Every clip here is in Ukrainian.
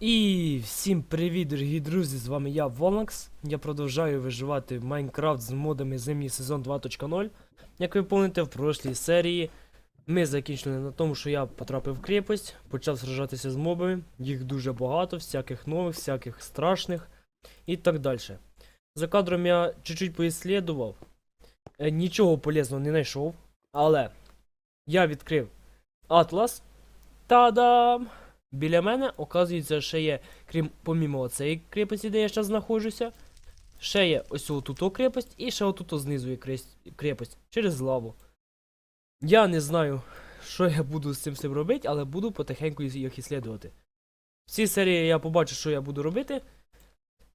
І всім привіт, дорогі друзі! З вами я, Волнакс. Я продовжую виживати в Майнкрафт з модами зимній сезон 2.0. Як ви пам'ятаєте, в прошлій серії ми закінчили на тому, що я потрапив в крепость, почав сражатися з мобами. Їх дуже багато, всяких нових, всяких страшних і так далі. За кадром я чуть-чуть поіслідував. Е, Нічого полезного не знайшов, але я відкрив Атлас. Та-дам! Біля мене, оказується, ще є, крім помімо цієї крепості, де я зараз знаходжуся, ще є ось отут крепость і ще отут знизу є крепость через лаву. Я не знаю, що я буду з цим всім робити, але буду потихеньку їх іслідувати. В цій серії я побачу, що я буду робити.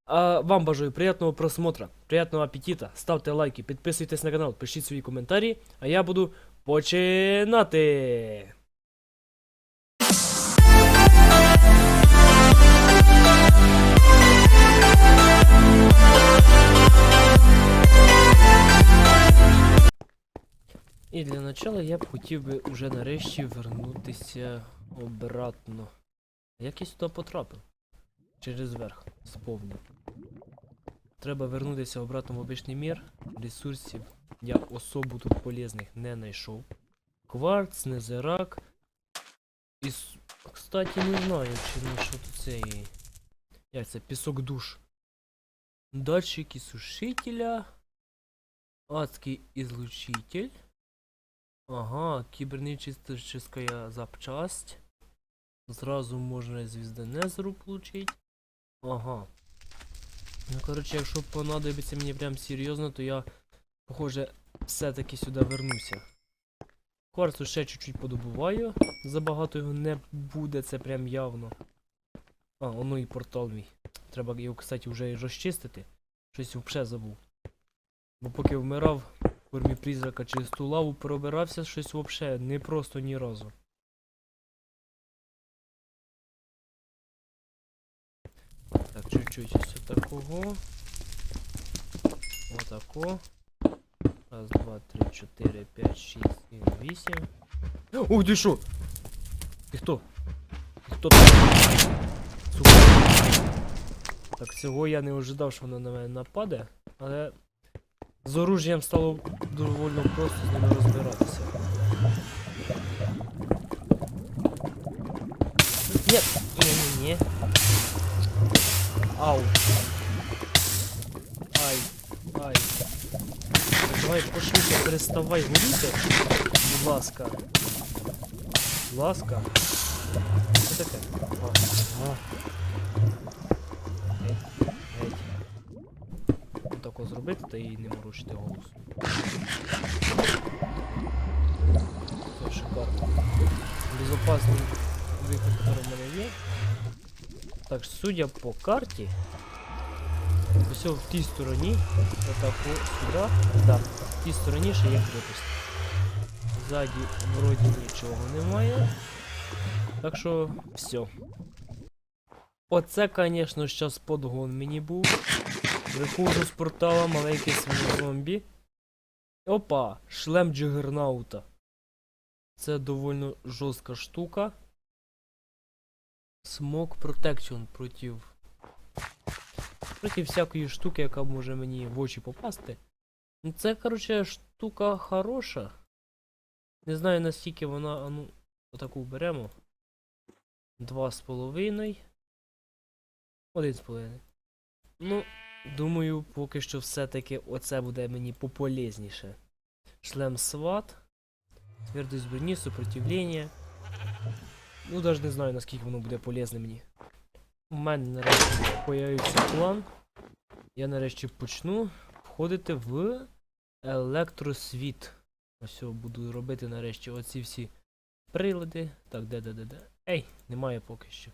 А вам бажаю приятного просмотра, приятного апетита, ставте лайки, підписуйтесь на канал, пишіть свої коментарі, а я буду починати. І для начала я б хотів би уже нарешті вернутися обратно. Як я сюди потрапив? Через верх, сповню. Треба вернутися обратно в обичний мір. Ресурсів я особо тут полезних не знайшов. Кварц, незерак. І, кстати, не знаю, чи на що тут це є. Як це? Пісок душ. Датчики сушителя. Адский излучитель. Ага, кибернетическая запчасть. Зразу можна і звізданезеру получить. Ага. Ну, коротше, якщо понадобиться мені прям серйозно, то я, похоже, все-таки сюди вернуся. Кварцу ще чуть-чуть подобуваю. Забагато його не буде, це прям явно. А, воно і портал мій. Треба його, кстати, вже і розчистити. Щось взагалі забув. Бо поки вмирав формі призрака через ту лаву пробирався щось взагалі не просто ні разу. Так, чуть-чуть ось такого. Отако. Раз, два, три, чотири, п'ять, шість, сім, вісім. Ух, ти що? Ти хто? Ти хто там? Сука. Так, цього я не ожидав, що воно на мене нападе, але з оружієм стало доволі просто з ними розбиратися. Ні, ні, ні, ні. Ау. Ай, ай. Так, Давай пошвидше переставай горіти. Будь ласка. Будь ласка. Що таке? А, а. Отако зробити та і не морочити голосу. Все, шикарно. Безопасний виход, який в мене є. Так, судя по карті, все в тій стороні, отако сюди, да, в тій стороні ще є крепость. Ззаді вроді нічого немає. Так що все. Оце, звісно, зараз подгон мені був. Виходжу з портала маленький свій зомбі. Опа! Шлем Джигернаута. Це доволі жорстка штука. Смок Protection проти. Проти всякої штуки, яка може мені в очі попасти. Ну це, короче, штука хороша. Не знаю наскільки вона. А ну, отаку беремо. Два з половиною. Один з половиною. Ну, думаю, поки що все-таки оце буде мені пополезніше. Шлем сват. Твердость броні, сопротивлення. Ну, навіть не знаю, наскільки воно буде полезне мені. У мене нарешті появився план. Я нарешті почну входити в електросвіт. Ось буду робити нарешті оці всі прилади. Так, де, де, де, де. Ей, немає поки що.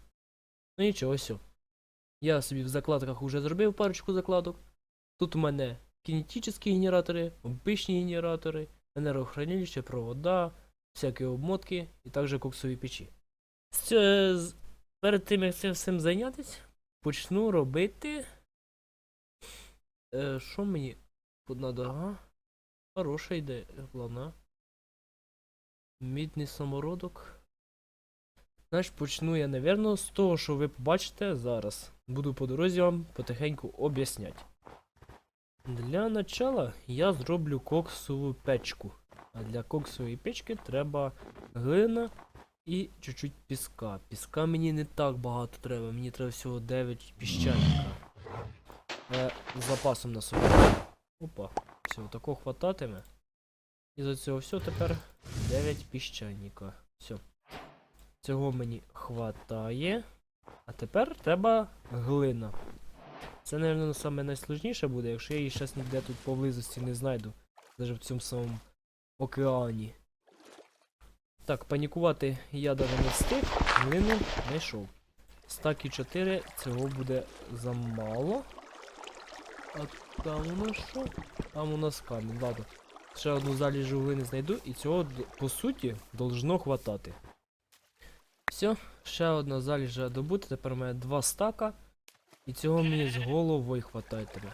Ну нічого, ось. Я собі в закладках вже зробив парочку закладок. Тут у мене кінетичні генератори, обичні генератори, енергохранилище, провода, всякі обмотки і також коксові печі. З- перед тим як цим всім зайнятися, почну робити. Е, що мені надо, ага? Хороша ідея, плана. Мідний самородок. Значить, почну я, напевно, з того, що ви побачите зараз. Буду по дорозі вам потихеньку об'ясняти. Для начала я зроблю коксову печку. А для коксової печки треба глина і чуть-чуть піска. Піска мені не так багато треба, мені треба всього 9 піщаника. Е, з запасом на собі. Опа, все, тако хвататиме. І за цього все тепер 9 піщаніка. Все. Цього мені хватає. А тепер треба глина. Це, мабуть, саме найсложніше буде, якщо я її зараз ніде тут поблизості не знайду. Навіть в цьому самому океані. Так, панікувати я даже не встиг, глину знайшов. Стаки 4 цього буде замало. А там у нас що? Там у нас камінь, ладно. Ще одну заліжу глини знайду і цього, по суті, должно хватати. Все, ще одна заліжа добути, тепер у мене два стака. І цього мені з головою хватає тебе.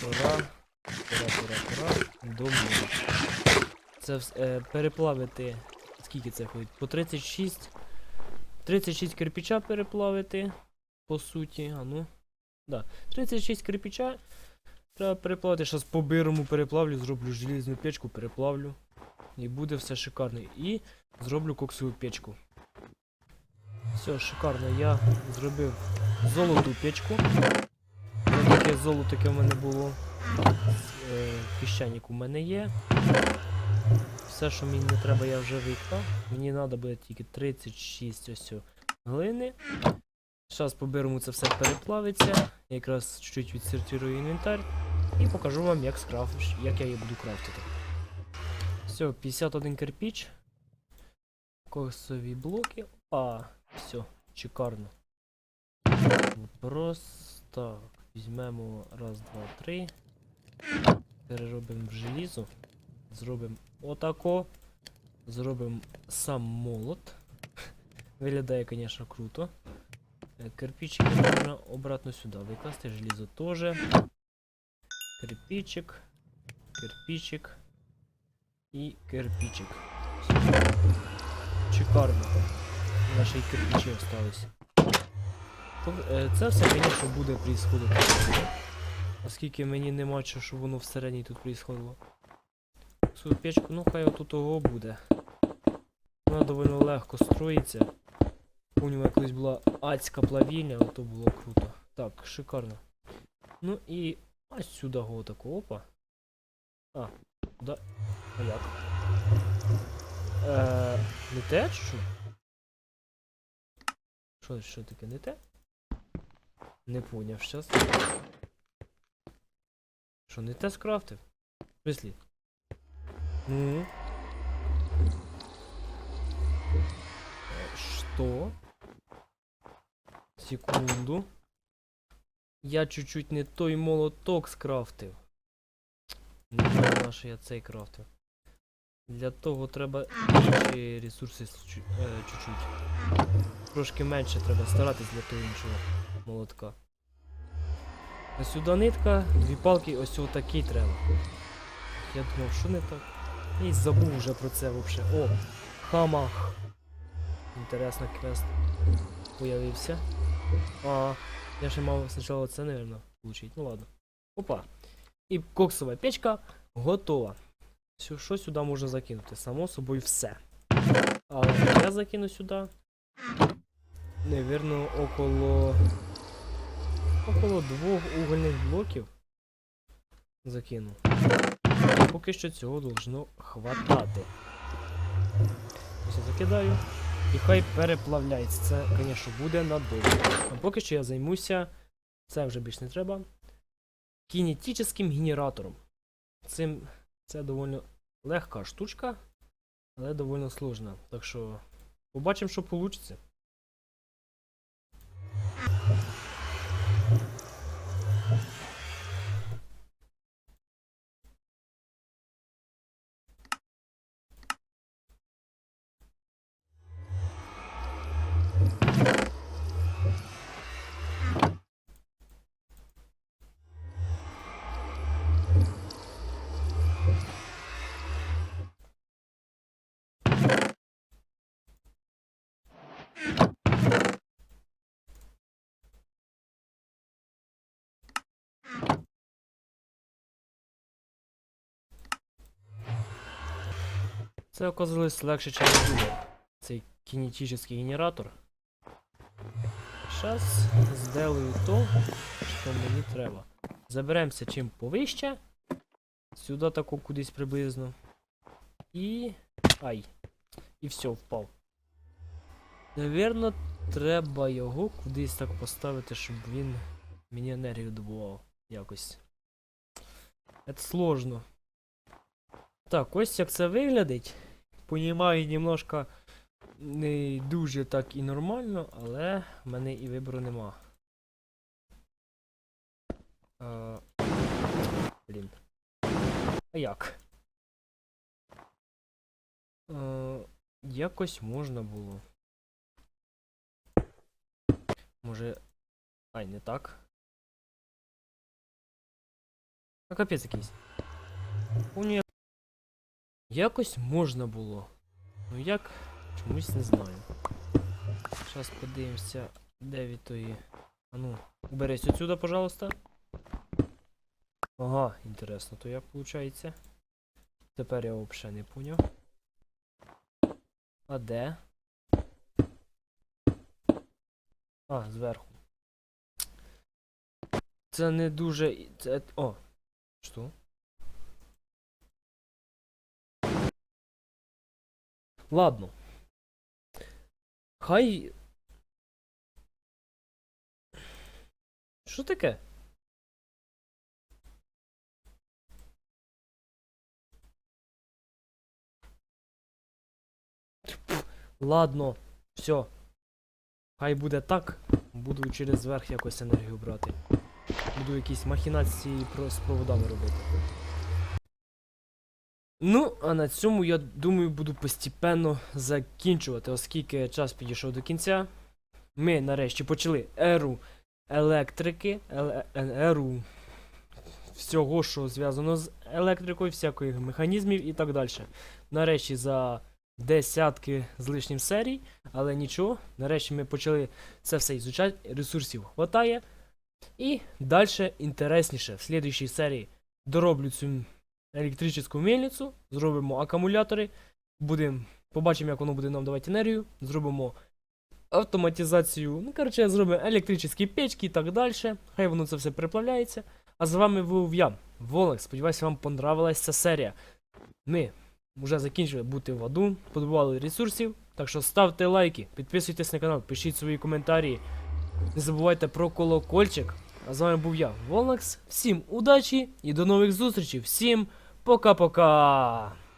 Пора, пора, пора, пора до. Це е, переплавити. Скільки це ходить? По 36. 36 кирпича переплавити. По суті, а ну. Да. 36 кирпича. Треба переплавити. Зараз по бирому переплавлю, зроблю желізну печку, переплавлю. І буде все шикарно. І зроблю коксову печку. Все, шикарно. Я зробив золоту печку. Таке золото, яке в мене було. Е, піщаник у мене є. Все, що мені не треба, я вже виклав. Мені треба буде тільки 36 ось глини. Зараз по-бирому це все переплавиться. Якраз чуть-чуть відсортирую інвентар. І покажу вам, як скрафтиш, як я її буду крафтити. Все, 51 кирпіч. Косові блоки. А, все, шикарно. Просто так. Візьмемо раз, два, три. Переробимо в желізо. Зробимо отако. Зробимо сам молот. Виглядає, звісно, круто. Е, Кирпичики можна обратно сюди викласти, желізо теж. Кирпичик, кирпичик і кирпичик. Все. Шикарно. Наші кирпичі остались. Е, Це все, звісно, буде происходити. Оскільки мені нема чого, щоб воно всередині тут происходило. Цю печку, ну хай отут того буде. Вона доволі легко строїться. Нього колись була адська плавільня, але то було круто. Так, шикарно. Ну і ось сюди го тако, опа. А, да. А як? Е, не те що? Що, що таке, не те? Не поняв щас. Що, не те скрафтив? В смислі? Ну? Е, Что? Секунду. Я чуть-чуть не той молоток скрафтив. Не знаю, що я цей крафтив. Для того треба інші ресурси с- чу- е. Трошки менше треба старатись для того іншого молотка. А сюди нитка, дві палки, ось отакий треба. Я думав, що не так. І забув вже про це взагалі. О! Хамах. Інтересно, квест появився. А, я ще мав спочатку це, наверное, получить. Ну ладно. Опа. І коксова печка готова. Що, сюди можна закинути? Само собою все. Але я закину сюди. Наверно, около. Около двох угольних блоків. Закину. Поки що цього должно хватати. Ось закидаю. І хай переплавляється. Це, звісно, буде надовго. А поки що я займуся. Це вже більш не треба. Кінетичним генератором. Цим це доволі легка штучка, але доволі сложна. Так що побачимо, що вийде. Це оказалось легше, я думав. Цей кинетичний генератор. Зараз зделаю то, що мені треба. Заберемося чим повище. Сюди тако кудись приблизно. І. Ай. І все, впав. Навірно, треба його кудись так поставити, щоб він мені енергію добував якось. Це сложно. Так, ось як це виглядить. Понімаю немножко не дуже так і нормально, але в мене і вибору нема. А, блін. А як? А, якось можна було. Може. Ай, не так. А капець якийсь. Помню, я- Якось можна було. Ну як? Чомусь не знаю. Зараз подивимося, де від тої. А ну, уберись отсюда, пожалуйста. Ага, інтересно, то як виходить? Тепер я взагалі не поняв. А де? А, зверху. Це не дуже. Це. О! Що? Ладно. Хай. Що таке? Ладно, все. Хай буде так. Буду через верх якось енергію брати. Буду якісь махінації з проводами робити. Ну, а на цьому я думаю буду постепенно закінчувати, оскільки час підійшов до кінця. Ми нарешті почали еру електрики, е- еру всього, що зв'язано з електрикою, всяких механізмів і так далі. Нарешті за десятки з лишнім серій, але нічого, нарешті ми почали це все ізучати, ресурсів хватає. І далі інтересніше. В слідуючій серії дороблю цю електричну мельницю, зробимо акумулятори, будемо, побачимо, як воно буде нам давати енергію, зробимо автоматизацію, ну, коротше, зробимо електричні печки і так далі. Хай воно це все переплавляється. А з вами був я, Волок. Сподіваюся, вам понравилась ця серія. Ми вже закінчили бути в аду, подобували ресурсів. Так що ставте лайки, підписуйтесь на канал, пишіть свої коментарі. Не забувайте про колокольчик. А з вами був я, Волнакс. Всім удачі і до нових зустрічей. Всім ポカぽか。